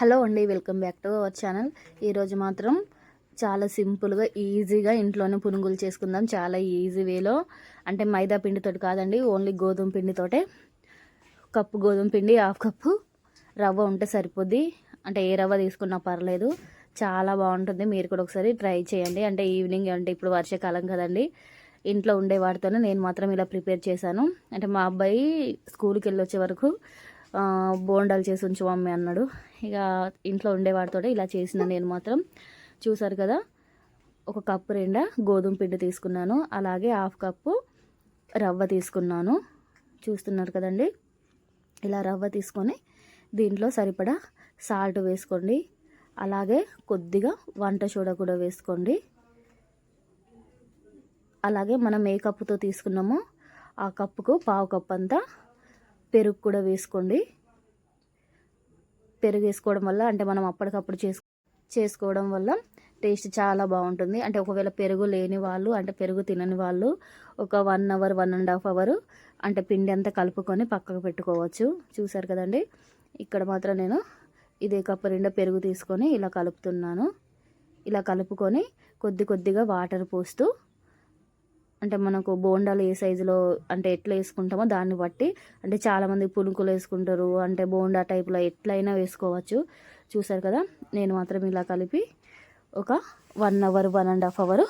Hello అండి welcome back to our channel. ఈరోజు మాత్రం చాలా సింపుల్గా ఈజీగా ఇంట్లోనే పునుగులు చేసుకుందాం చాలా ఈజీ వేలో. అంటే మైదా పిండితోటి కాదండి ఓన్లీ గోధుమ పిండితోటే. కప్పు గోధుమ పిండి హాఫ్ కప్పు. రవ్వ ఉంటే సరిపోద్ది. అంటే ఏ రవ్వ తీసుకున్నా పర్లేదు. చాలా బాగుంటుంది. మీరు కూడా ఒకసారి ట్రై చేయండి. అంటే ఈవినింగ్ అంటే ఇప్పుడు వర్షాకాలం కదండి. ఇంట్లో ఉండే వాటితోనే నేను మాత్రం ఇలా ప్రిపేర్ చేశాను. అంటే మా అబ్బాయి స్కూల్కి వెళ్ళొచ్చే వరకు బోండాలు చేసి ఉంచు మమ్మీ అన్నాడు. ఇక ఇంట్లో ఉండేవాడితో ఇలా చేసిన నేను మాత్రం. చూసారు కదా ఒక కప్పు నిండా గోధుమ పిండి తీసుకున్నాను. అలాగే హాఫ్ కప్పు రవ్వ తీసుకున్నాను. చూస్తున్నారు కదండి ఇలా రవ్వ తీసుకొని దీంట్లో సరిపడా సాల్ట్ వేసుకోండి. అలాగే కొద్దిగా వంట సోడా కూడా వేసుకోండి. అలాగే మనం ఏ కప్పుతో తీసుకున్నామో ఆ కప్పుకు పావు కప్పు అంతా పెరుగు కూడా వేసుకోండి. పెరుగు వేసుకోవడం వల్ల అంటే మనం అప్పటికప్పుడు చేసు చేసుకోవడం వల్ల టేస్ట్ చాలా బాగుంటుంది. అంటే ఒకవేళ పెరుగు లేని వాళ్ళు అంటే పెరుగు తినని వాళ్ళు ఒక one hour one and half hour అంటే పిండి అంతా కలుపుకొని పక్కకు పెట్టుకోవచ్చు. చూసారు కదండి? ఇక్కడ మాత్రం నేను ఇదే కప్పు నిండా పెరుగు తీసుకొని ఇలా కలుపుతున్నాను. ఇలా కలుపుకొని కొద్ది కొద్దిగా వాటర్ పోస్తూ అంటే మనకు బోండాలు ఏ సైజులో అంటే ఎట్లా వేసుకుంటామో దాన్ని బట్టి అంటే చాలామంది పునుకులు వేసుకుంటారు. అంటే బోండా టైప్లో ఎట్లయినా వేసుకోవచ్చు. చూసారు కదా? నేను మాత్రం ఇలా కలిపి ఒక one hour one and half hour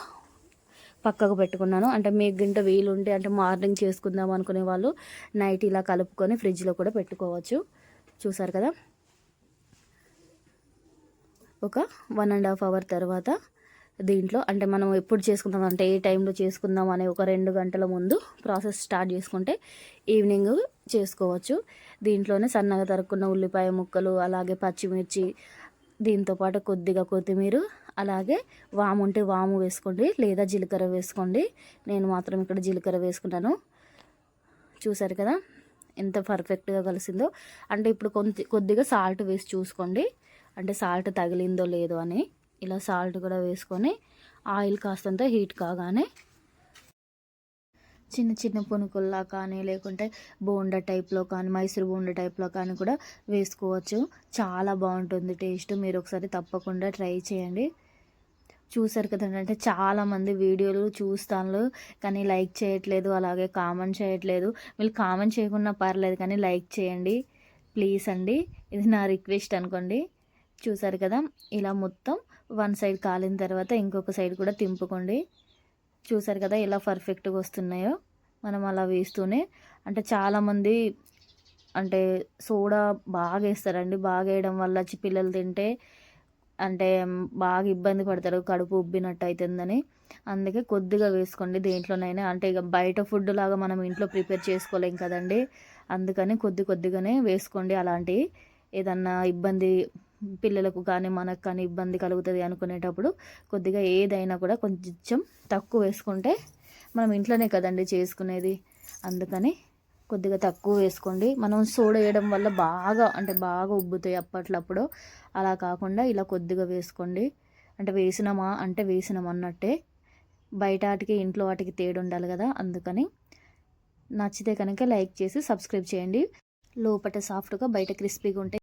పక్కకు పెట్టుకున్నాను. అంటే మీకు గింట వీలుంటే అంటే మార్నింగ్ చేసుకుందాం అనుకునే వాళ్ళు నైట్ ఇలా కలుపుకొని ఫ్రిడ్జ్లో కూడా పెట్టుకోవచ్చు. చూసారు కదా? ఒక వన్ అండ్ హాఫ్ అవర్ తర్వాత దీంట్లో అంటే మనం ఎప్పుడు చేసుకుందాం అంటే ఏ టైంలో చేసుకుందాం అనే ఒక రెండు గంటల ముందు ప్రాసెస్ స్టార్ట్ చేసుకుంటే ఈవినింగ్ చేసుకోవచ్చు. దీంట్లోనే సన్నగా తరుక్కున్న ఉల్లిపాయ ముక్కలు అలాగే పచ్చిమిర్చి దీంతో పాటు కొద్దిగా కొత్తిమీర అలాగే వాము ఉంటే వాము వేసుకోండి లేదా జీలకర్ర వేసుకోండి. నేను మాత్రం ఇక్కడ జీలకర్ర వేసుకుంటాను. చూసారు కదా? ఎంత పర్ఫెక్ట్గా కలిసిందో. అంటే ఇప్పుడు కొంత కొద్దిగా సాల్ట్ వేసి చూసుకోండి. అంటే సాల్ట్ తగిలిందో లేదో అని. ఇలా సాల్ట్ కూడా వేసుకొని ఆయిల్ కాస్తంత హీట్ కాగానే చిన్న చిన్న పునుకుల్లా కానీ లేకుంటే బోండా టైప్లో కానీ మైసూర్ బోండా టైప్లో కానీ కూడా వేసుకోవచ్చు. చాలా బాగుంటుంది టేస్ట్. మీరు ఒకసారి తప్పకుండా ట్రై చేయండి. చూసారు కదండి అంటే చాలామంది వీడియోలు చూస్తాను కానీ లైక్ చేయట్లేదు అలాగే కామెంట్ చేయట్లేదు. వీళ్ళు కామెంట్ చేయకుండా పర్లేదు కానీ లైక్ చేయండి. ప్లీజ్ అండి. ఇది నా రిక్వెస్ట్ అనుకోండి. చూసారు కదా ఇలా మొత్తం వన్ సైడ్ కాలిన తర్వాత ఇంకొక సైడ్ కూడా తింపుకోండి. చూసారు కదా ఎలా పర్ఫెక్ట్గా వస్తున్నాయో మనం అలా వేస్తూనే. అంటే చాలామంది అంటే సోడా బాగా వేస్తారండి. బాగా వేయడం వల్ల వచ్చి పిల్లలు తింటే అంటే బాగా ఇబ్బంది పడతారు కడుపు ఉబ్బినట్టు అవుతుందని అందుకే కొద్దిగా వేసుకోండి దేంట్లోనైనా. అంటే ఇక బయట ఫుడ్ లాగా మనం ఇంట్లో ప్రిపేర్ చేసుకోలేం కదండి. అందుకని కొద్ది కొద్దిగానే వేసుకోండి. అలాంటివి ఏదన్నా ఇబ్బంది పిల్లలకు కానీ మనకు కానీ ఇబ్బంది కలుగుతుంది అనుకునేటప్పుడు కొద్దిగా ఏదైనా కూడా కొంచెం తక్కువ వేసుకుంటే మనం ఇంట్లోనే కదండి చేసుకునేది. అందుకని కొద్దిగా తక్కువ వేసుకోండి. మనం సోడేయడం వేయడం వల్ల బాగా అంటే బాగా ఉబ్బుతాయి అప్పట్లప్పుడు. అలా కాకుండా ఇలా కొద్దిగా వేసుకోండి. అంటే వేసినామా అంటే వేసినాం అన్నట్టే. బయట వాటికి ఇంట్లో వాటికి తేడు ఉండాలి కదా. అందుకని నచ్చితే కనుక లైక్ చేసి సబ్స్క్రైబ్ చేయండి. లోపల సాఫ్ట్గా బయట క్రిస్పీగా ఉంటాయి